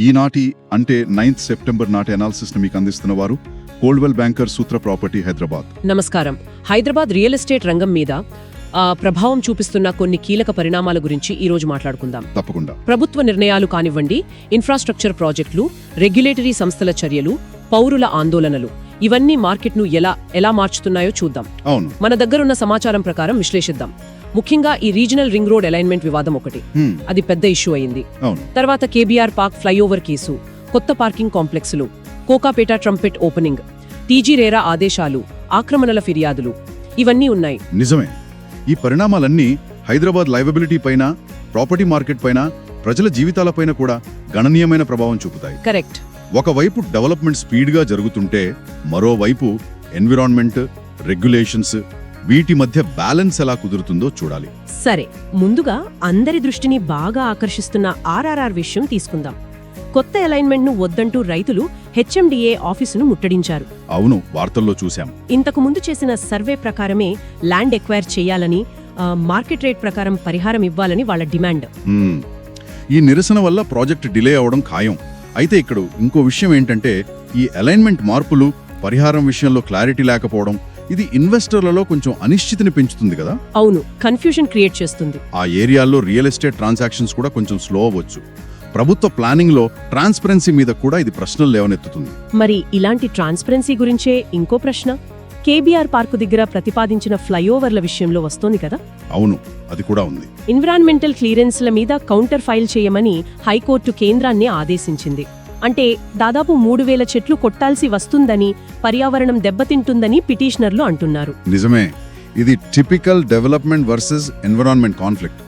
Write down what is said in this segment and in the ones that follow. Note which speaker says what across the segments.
Speaker 1: ఈనాటి అంటే ninth September నాటి అనాలిసిస్ని మీకు అందిస్తున్న వారు Coldwell Banker Sutra property Hyderabad.
Speaker 2: నమస్కారం. హైదరాబాద్ రియల్ ఎస్టేట్ రంగం మీద ప్రభావం చూపిస్తున్న కొన్ని కీలక పరిణామాల గురించి ఈ రోజు మాట్లాడుకుందాం.
Speaker 1: తప్పకుండా.
Speaker 2: ప్రభుత్వ నిర్ణయాలు కానివ్వండి ఇన్ఫ్రాస్ట్రక్చర్ ప్రాజెక్టులు రెగ్యులేటరీ సంస్థల చర్యలు పౌరుల ఆందోళనలు ఇవన్నీ మార్కెట్ను ఎలా ఎలా మార్చుతున్నాయో చూద్దాం.
Speaker 1: అవును.
Speaker 2: మన దగ్గరున్న సమాచారం ప్రకారం విశ్లేషిద్దాం. ముఖ్యంగా ఈ రీజనల్ రింగ్ రోడ్ అలైన్మెంట్ వివాదం ఒకటి. అది పెద్ద ఇష్యూ అయింది. తర్వాత కేబీఆర్ పార్క్ ఫ్లైఓవర్ కేసు కొత్త parking కాంప్లెక్స్లు Kokapet trumpet opening TG RERA ఆదేశాలు ఆక్రమణల ఫిర్యాదులు ఇవన్నీ ఉన్నాయి.
Speaker 1: నిజమే. ఈ పరిణామాలన్నీ హైదరాబాద్ లైవబిలిటీ పైన ప్రాపర్టీ మార్కెట్ పైన ప్రజల జీవితాలపైన కూడా గణనీయమైన ప్రభావం చూపుతాయి.
Speaker 2: కరెక్ట్.
Speaker 1: ఒకవైపు డెవలప్మెంట్ స్పీడ్గా జరుగుతుంటే మరోవైపు ఎన్విరాన్మెంట్ రెగ్యులేషన్స్ వీటి మధ్య బ్యాలెన్స్ ఎలా కుదురుతుందో చూడాలి.
Speaker 2: సరే ముందుగా అందరి దృష్టిని బాగా ఆకర్షిస్తున్న ఆర్ఆర్ఆర్ విషయం తీసుకుందాం. కొత్త అలైన్మెంట్ను వద్దంటూ రైతులు హెచ్ఎండిఏ ఆఫీసును ముట్టడించారు.
Speaker 1: అవును వార్తల్లో చూశాం.
Speaker 2: ఇంతకు ముందు చేసిన సర్వే ప్రకారమే ల్యాండ్ ఎక్వైర్ చేయాలని మార్కెట్ రేట్ ప్రకారం పరిహారం ఇవ్వాలని వాళ్ళ డిమాండ్.
Speaker 1: ఈ నిరసన వల్ల ప్రాజెక్ట్ డిలే అవడం ఖాయం. అయితే ఇక్కడ ఇంకో విషయం ఏంటంటే ఈ అలైన్మెంట్ మార్పులు పరిహారం విషయంలో క్లారిటీ లేకపోవడం ఇది ఇన్వెస్టర్లలో కొంచెం అనిశ్చితిని పెంచుతుంది కదా?
Speaker 2: అవును కన్ఫ్యూజన్ క్రియేట్ చేస్తుంది.
Speaker 1: ఆ ఏరియాల్లో రియల్ ఎస్టేట్ ట్రాన్సాక్షన్స్ కూడా కొంచెం స్లో అవ్వచ్చు. ప్రభుత్వ ప్లానింగ్లో ట్రాన్స్పరెన్సీ మీద కూడా ఇది ప్రశ్నలు లేవనెత్తుతుంది.
Speaker 2: మరి ఇలాంటి ట్రాన్స్పరెన్సీ గురించే ఇంకో ప్రశ్న? కేబీఆర్ పార్కు దగ్గర ప్రతిపాదించిన ఫ్లైఓవర్ల విషయంలో వస్తోంది కదా?
Speaker 1: అవును అది కూడా ఉంది.
Speaker 2: ఎన్విరాన్మెంటల్ క్లియరెన్స్ల మీద కౌంటర్ ఫైల్ చేయమని హైకోర్టు కేంద్రాన్ని ఆదేశించింది. అంటే దాదాపు మూడు వేల చెట్లు కొట్టాల్సి వస్తుందని పర్యావరణం దెబ్బతింటుందని పిటిషనర్లు అంటున్నారు.
Speaker 1: నిజమే. ఇది typical development versus environment conflict.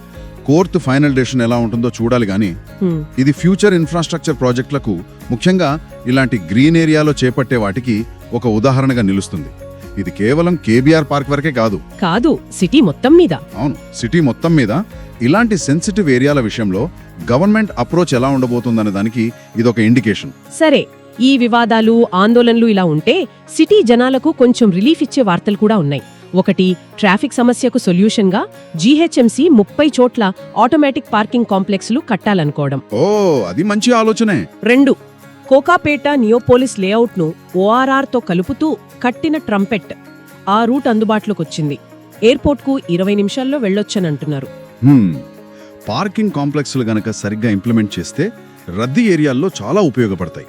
Speaker 1: Court final decision ఎలా ఉంటుందో చూడాలి కానీ ఇది ఫ్యూచర్ ఇన్ఫ్రాస్ట్రక్చర్ ప్రాజెక్టులకు ముఖ్యంగా ఇలాంటి గ్రీన్ ఏరియాలో చేపట్టే వాటికి ఒక ఉదాహరణగా నిలుస్తుంది. ఇది కేవలం కేబీఆర్ పార్క్ వరకే కాదు.
Speaker 2: కాదు సిటీ మొత్తం మీద.
Speaker 1: అవును సిటీ మొత్తం మీద ఇలాంటి సెన్సిటివ్ ఏరియాల విషయంలో గవర్నమెంట్ అప్రోచ్ ఎలా ఉండబోతుందనే దానికి ఇదొక ఇండికేషన్
Speaker 2: సరే ఈ వివాదాలు ఆందోళనలు ఇలా ఉంటే సిటీ జనాలకు కొంచెం రిలీఫ్ ఇచ్చే వార్తలు కూడా ఉన్నాయి. ఒకటి ట్రాఫిక్ సమస్యకు సొల్యూషన్గా జీహెచ్ఎంసీ ముప్పై చోట్ల ఆటోమేటిక్ పార్కింగ్ కాంప్లెక్స్లు కట్టాలనుకోవడం.
Speaker 1: ఓ అది మంచి ఆలోచనే.
Speaker 2: రెండు కోకాపేట నియోపోలిస్ లేఅవుట్ను ఓఆర్ఆర్తో కలుపుతూ కట్టిన ట్రంపెట్ ఆ రూట్ అందుబాటులోకి వచ్చింది ఎయిర్పోర్ట్కు ఇరవై నిమిషాల్లో వెళ్ళొచ్చనంటున్నారు.
Speaker 1: పార్కింగ్ కాంప్లెక్స్లు గనక సరిగ్గా ఇంప్లిమెంట్ చేస్తే రద్దీ ఏరియాల్లో చాలా ఉపయోగపడతాయి.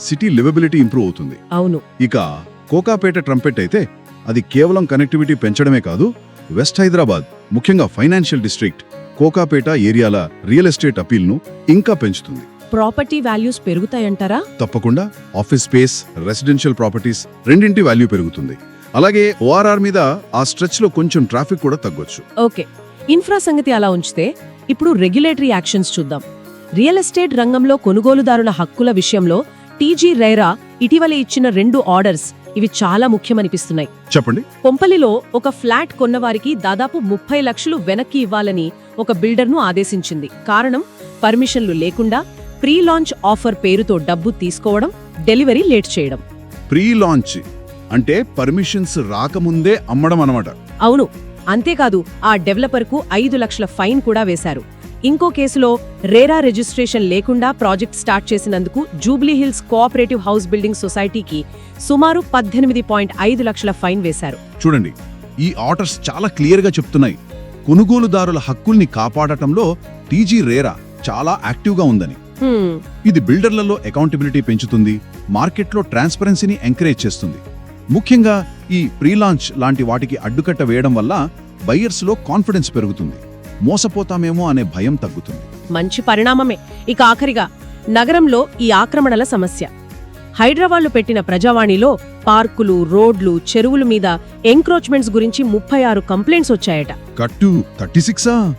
Speaker 1: సిటీ లివబిలిటీ ఇంప్రూవ్ అవుతుంది.
Speaker 2: అవును.
Speaker 1: ఇక కోకాపేట ట్రంపెట్ అయితే అది కేవలం కనెక్టివిటీ పెంచడమే కాదు వెస్ట్ హైదరాబాద్ ముఖ్యంగా ఫైనాన్షియల్ డిస్ట్రిక్ట్ కోకాపేట ఏరియాల రియల్ ఎస్టేట్ అపీల్ను ఇంకా పెంచుతుంది.
Speaker 2: ప్రాపర్టీ వాల్యూస్ పెరుగుతాయంటారా?
Speaker 1: తప్పకుండా. ఆఫీస్ స్పేస్ రెసిడెన్షియల్ ప్రాపర్టీస్ రెండింటి వాల్యూ పెరుగుతుంది. అలాగే ఓఆర్ఆర్ మీద ఆ స్ట్రెచ్లో కొంచెం ట్రాఫిక్ కూడా తగ్గొచ్చు.
Speaker 2: ఓకే. ఇన్ఫ్రా సంగతి అలా ఉంచితే ఇప్పుడు రెగ్యులేటరీ యాక్షన్స్ చూద్దాం. రియల్ ఎస్టేట్ రంగంలో కొనుగోలుదారుల హక్కుల విషయంలో టీజీ రైరా ఇటీవల ఇచ్చిన రెండు ఆర్డర్స్ ఇవి చాలా ముఖ్యమనిపిస్తున్నాయి.
Speaker 1: చెప్పండి.
Speaker 2: కొంపలిలో ఒక ఫ్లాట్ కొన్నవారికి దాదాపు ముప్పై లక్షలు వెనక్కి ఇవ్వాలని ఒక బిల్డర్ను ఆదేశించింది. కారణం పర్మిషన్లు లేకుండా ప్రీ లాంచ్ ఆఫర్ పేరుతో డబ్బు తీసుకోవడం డెలివరీ లేట్ చేయడం.
Speaker 1: ప్రీ లాంచ్ అంటే పర్మిషన్స్ రాకముందే అమ్మడం అనమాట
Speaker 2: అవును. అంతేకాదు ఆ డెవలపర్కు ఐదు లక్షల ఫైన్ కూడా వేశారు. ఇంకో కేసులో రేరా రిజిస్ట్రేషన్ లేకుండా ప్రాజెక్ట్ స్టార్ట్ చేసినందుకు Jubilee Hills cooperative house building సొసైటీకి సుమారు పద్దెనిమిది పాయింట్ ఐదు లక్షల ఫైన్ వేశారు.
Speaker 1: చూడండి ఈ ఆర్డర్స్ చాలా క్లియర్గా చెప్తున్నాయి. కొనుగోలుదారుల హక్కుల్ని కాపాడటంలో టీజీ రేరా చాలా యాక్టివ్గా ఉందని. ఇది బిల్డర్లలో అకౌంటబిలిటీ పెంచుతుంది మార్కెట్లో ట్రాన్స్పరెన్సీని ఎంకరేజ్ చేస్తుంది. ముఖ్యంగా ఈ ప్రీ లాంచ్ లాంటి వాటికి అడ్డుకట్ట వేయడం వల్ల బయ్యర్స్లో కాన్ఫిడెన్స్ పెరుగుతుంది. మోసపోతామేమో అనే భయం తగ్గుతుంది.
Speaker 2: మంచి పరిణామమే. ఇక ఆఖరిగా నగరంలో ఈ ఆక్రమణల సమస్య. హైదరాబాద్లో పెట్టిన ప్రజావాణిలో పార్కులు రోడ్లు చెరువుల మీద ఎంక్రోచ్మెంట్స్ గురించి ముప్పై ఆరు కంప్లైంట్స్ వచ్చాయట.
Speaker 1: కట్టు థర్టీ సిక్సా?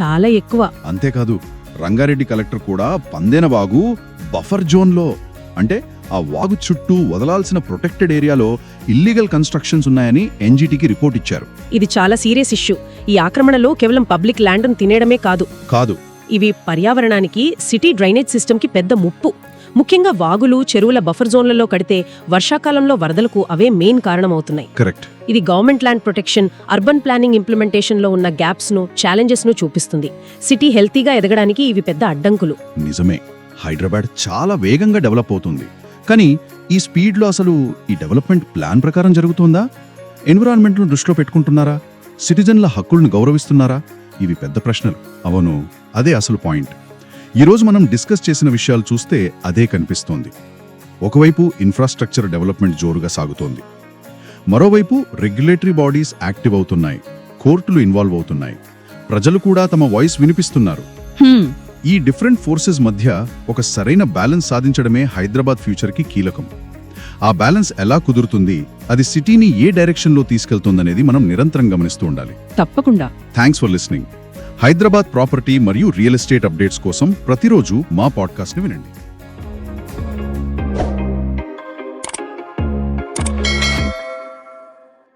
Speaker 2: చాలా ఎక్కువ.
Speaker 1: అంతేకాదు రంగారెడ్డి కలెక్టర్ కూడా పందేనవాగు బఫర్ జోన్లో. అంటే ఆ వాగు చుట్టూ వదలాల్సిన ప్రొటెక్టెడ్ ఏరియాలో ఇల్లీగల్ కన్స్ట్రక్షన్స్ ఉన్నాయని ఎన్జీటీకి రిపోర్ట్ ఇచ్చారు.
Speaker 2: ఇది చాలా సీరియస్ ఇష్యూ. ఈ ఆక్రమణలో కేవలం పబ్లిక్ ల్యాండ్ను తినేయడమే కాదు.
Speaker 1: కాదు.
Speaker 2: ఇవి పర్యావరణానికి సిటీ డ్రైనేజ్ సిస్టమ్కి పెద్ద ముప్పు. ముఖ్యంగా వాగులు చెరువుల బఫర్ జోన్లలో కడితే వర్షాకాలంలో వరదలకు అవే మెయిన్ కారణమవుతున్నాయి.
Speaker 1: కరెక్ట్.
Speaker 2: ఇది government land protection urban planning ఇంప్లిమెంటేషన్లో ఉన్న గ్యాప్స్ను ఛాలెంజెస్ను చూపిస్తుంది. సిటీ హెల్తీగా ఎదగడానికి ఇవి పెద్ద అడ్డంకులు.
Speaker 1: నిజమే. హైదరాబాద్ చాలా వేగంగా డెవలప్ అవుతుంది. కానీ ఈ స్పీడ్లో అసలు ఈ డెవలప్మెంట్ ప్లాన్ ప్రకారం జరుగుతుందా? ఎన్విరాన్మెంట్ను దృష్టిలో పెట్టుకుంటున్నారా? సిటిజన్ల హక్కులను గౌరవిస్తున్నారా? ఇవి పెద్ద ప్రశ్నలు. అవును అదే అసలు పాయింట్. ఈరోజు మనం డిస్కస్ చేసిన విషయాలు చూస్తే అదే కనిపిస్తోంది. ఒకవైపు ఇన్ఫ్రాస్ట్రక్చర్ డెవలప్మెంట్ జోరుగా సాగుతోంది. మరోవైపు రెగ్యులేటరీ బాడీస్ యాక్టివ్ అవుతున్నాయి. కోర్టులు ఇన్వాల్వ్ అవుతున్నాయి. ప్రజలు కూడా తమ వాయిస్ వినిపిస్తున్నారు. ఈ డిఫరెంట్ ఫోర్సెస్ మధ్య ఒక సరైన బ్యాలెన్స్ సాధించడమే హైదరాబాద్ ఫ్యూచర్కి కీలకం. ఆ బ్యాలెన్స్ ఎలా కుదురుతుంది అది సిటీని ఏ డైరెక్షన్లో తీసుకెళ్తుందనేది మనం నిరంతరం గమనిస్తూ ఉండాలి.
Speaker 2: తప్పకుండా.
Speaker 1: Thanks for listening Hyderabad property మరియు రియల్ ఎస్టేట్ అప్డేట్స్ కోసం ప్రతిరోజు మా పాడ్కాస్ట్ని వినండి.